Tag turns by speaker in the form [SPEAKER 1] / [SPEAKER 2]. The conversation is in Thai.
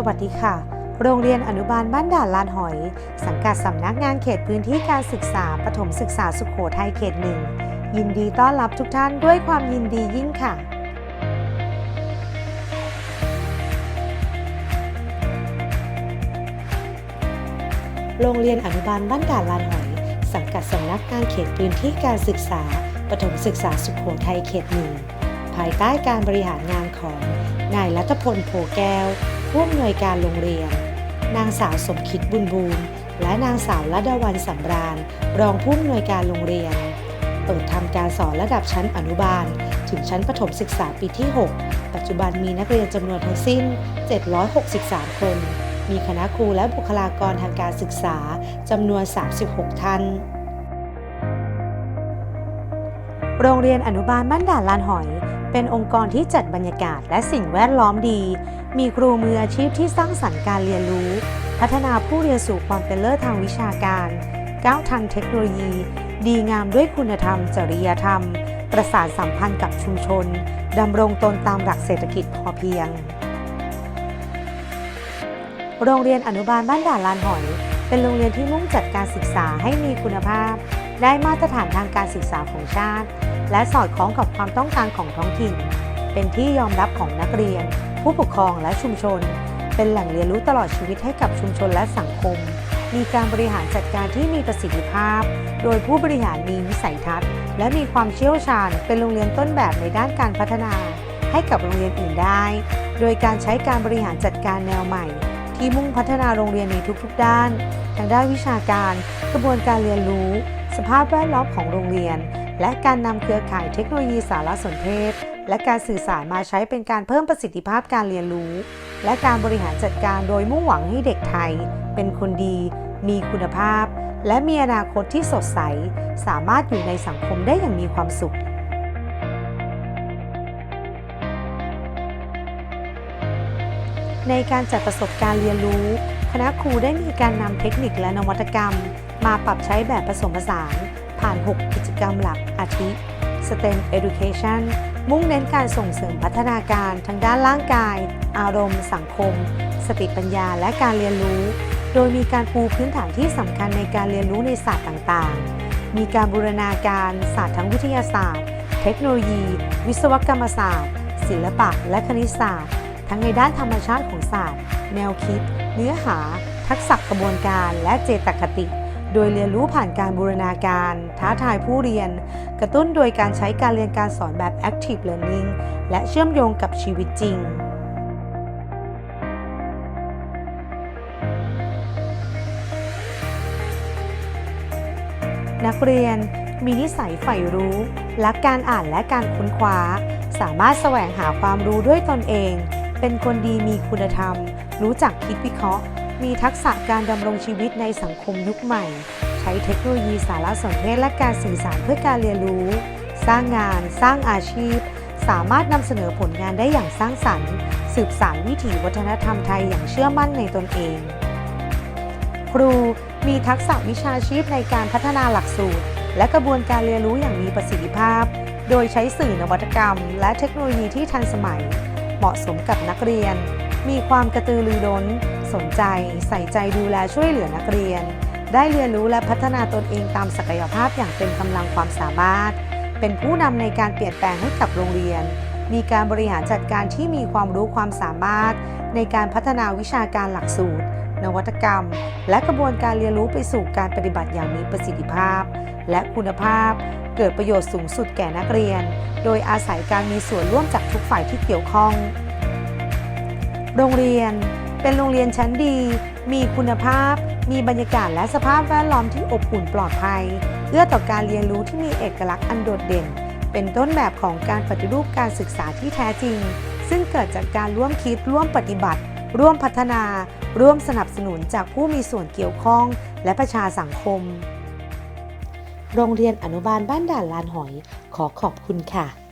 [SPEAKER 1] สวัสดีค่ะ โรงเรียนอนุบาลบ้านด่านลานหอย สังกัดสำนักงานเขตพื้นที่การศึกษาปฐมศึกษาสุขโขทัยเขตหนึ่งยินดีต้อนรับทุกท่านด้วยความยินดียิ่งค่ะโรงเรียนอนุบาลบ้านด่านลานหอย สังกัดสำนักงานเขตพื้นที่การศึกษา ปฐมศึกษาสุขโขทัยเขตหนึ่งภายใต้การบริหารงานของนายรัตพลโพแก้ว ผู้อำนวยการโรงเรียน นางสาวสมคิดบุญบูรณ์และนางสาวรัดาวันสำราญ รองผู้อำนวยการโรงเรียน เปิดทำการสอนระดับชั้นอนุบาล ถึงชั้นประถมศึกษาปีที่ 6 ปัจจุบันมีนักเรียนจำนวนทั้งสิ้น 763 คน มีคณะครูและบุคลากรทางการศึกษาจำนวน 36 ท่านโรงเรียนอนุบาลบ้านด่านลานหอย เป็นองค์กรที่จัดบรรยากาศและสิ่งแวดล้อมดี มีครูมืออาชีพที่สร้างสรรค์การเรียนรู้ พัฒนาผู้เรียนสู่ความเป็นเลิศทางวิชาการ ก้าวทันเทคโนโลยี ดีงามด้วยคุณธรรม จริยธรรม ประสานสัมพันธ์กับชุมชน ดำรงตนตามหลักเศรษฐกิจพอเพียง โรงเรียนอนุบาลบ้านด่านลานหอย เป็นโรงเรียนที่มุ่งจัดการศึกษาให้มีคุณภาพ ได้มาตรฐานทางการศึกษาของชาติ และสอดคล้องกับความต้องการของท้องถิ่น เป็นที่ยอมรับของนักเรียน ผู้ปกครองและชุมชน เป็นแหล่งเรียนรู้ตลอดชีวิตให้กับชุมชนและสังคม มีการบริหารจัดการที่มีประสิทธิภาพ โดยผู้บริหารมีวิสัยทัศน์ และมีความเชี่ยวชาญ เป็นโรงเรียนต้นแบบในด้านการพัฒนา ให้กับโรงเรียนอื่นได้ โดยการใช้การบริหารจัดการแนวใหม่ ที่มุ่งพัฒนาโรงเรียนในทุกๆด้าน ทางด้านวิชาการ กระบวนการเรียนรู้ สภาพแวดล้อมของโรงเรียน และการนำเครือข่ายเทคโนโลยีสารสนเทศ และการสื่อสารมาใช้เป็นการเพิ่มประสิทธิภาพการเรียนรู้ และการบริหารจัดการโดยมุ่งหวังให้เด็กไทย เป็นคนดี มีคุณภาพ และมีอนาคตที่สดใส สามารถอยู่ในสังคมได้อย่างมีความสุขในการจัดประสบการณ์เรียนรู้ คณะครูได้มีการนำเทคนิคและนวัตกรรม มาปรับใช้แบบผสมผสานผ่าน 6 กิจกรรมหลักอาทิ STEM Education มุ่งเน้นการส่งเสริมพัฒนาการทางด้านร่างกาย อารมณ์ สังคม สติปัญญาและการเรียนรู้ โดยมีการปูพื้นฐานที่สำคัญในการเรียนรู้ในศาสตร์ต่างๆ มีการบูรณาการศาสตร์ทั้งวิทยาศาสตร์ เทคโนโลยี วิศวกรรมศาสตร์ ศิลปะ และคณิตศาสตร์ ทั้งในด้านธรรมชาติของศาสตร์ แนวคิด เนื้อหา ทักษะกระบวนการ และเจตคติ โดยเรียนรู้ผ่านการบูรณาการ ท้าทายผู้เรียน กระตุ้นโดยการใช้การเรียนการสอนแบบ active learning และเชื่อมโยงกับชีวิตจริงนักเรียนมีนิสัยใฝ่รู้ รักการอ่านและการค้นคว้า สามารถแสวงหาความรู้ด้วยตนเอง เป็นคนดีมีคุณธรรม รู้จักคิดวิเคราะห์ มีทักษะการดำรงชีวิตในสังคมยุคใหม่ ใช้เทคโนโลยีสารสนเทศและการสื่อสารเพื่อการเรียนรู้ สร้างงาน สร้างอาชีพ สามารถนำเสนอผลงานได้อย่างสร้างสรรค์ สืบสานวิถีวัฒนธรรมไทยอย่างเชื่อมั่นในตนเอง ครูมีทักษะวิชาชีพในการพัฒนาหลักสูตร และกระบวนการเรียนรู้อย่างมีประสิทธิภาพ โดยใช้สื่อนวัตกรรม และเทคโนโลยีที่ทันสมัย เหมาะสมกับนักเรียน มีความกระตือรือร้น สนใจ ใส่ใจดูแลช่วยเหลือนักเรียน ได้เรียนรู้และพัฒนาตนเองตามศักยภาพอย่างเต็มกำลังความสามารถ เป็นผู้นำในการเปลี่ยนแปลงให้กับโรงเรียน มีการบริหารจัดการที่มีความรู้ความสามารถ ในการพัฒนาวิชาการหลักสูตร นวัตกรรม และกระบวนการเรียนรู้ไปสู่การปฏิบัติอย่างมีประสิทธิภาพ และคุณภาพ เกิดประโยชน์สูงสุดแก่นักเรียน โดยอาศัยการมีส่วนร่วมจากทุกฝ่ายที่เกี่ยวข้องโรงเรียน เป็นโรงเรียนชั้นดี มีคุณภาพ มีบรรยากาศและสภาพแวดล้อมที่อบอุ่นปลอดภัย เอื้อต่อการเรียนรู้ที่มีเอกลักษณ์อันโดดเด่น เป็นต้นแบบของการปฏิรูปการศึกษาที่แท้จริง ซึ่งเกิดจากการร่วมคิดร่วมปฏิบัติ ร่วมพัฒนา ร่วมสนับสนุนจากผู้มีส่วนเกี่ยวข้อง และประชาสังคม โรงเรียนอนุบาลบ้านด่านลานหอย ขอขอบคุณค่ะ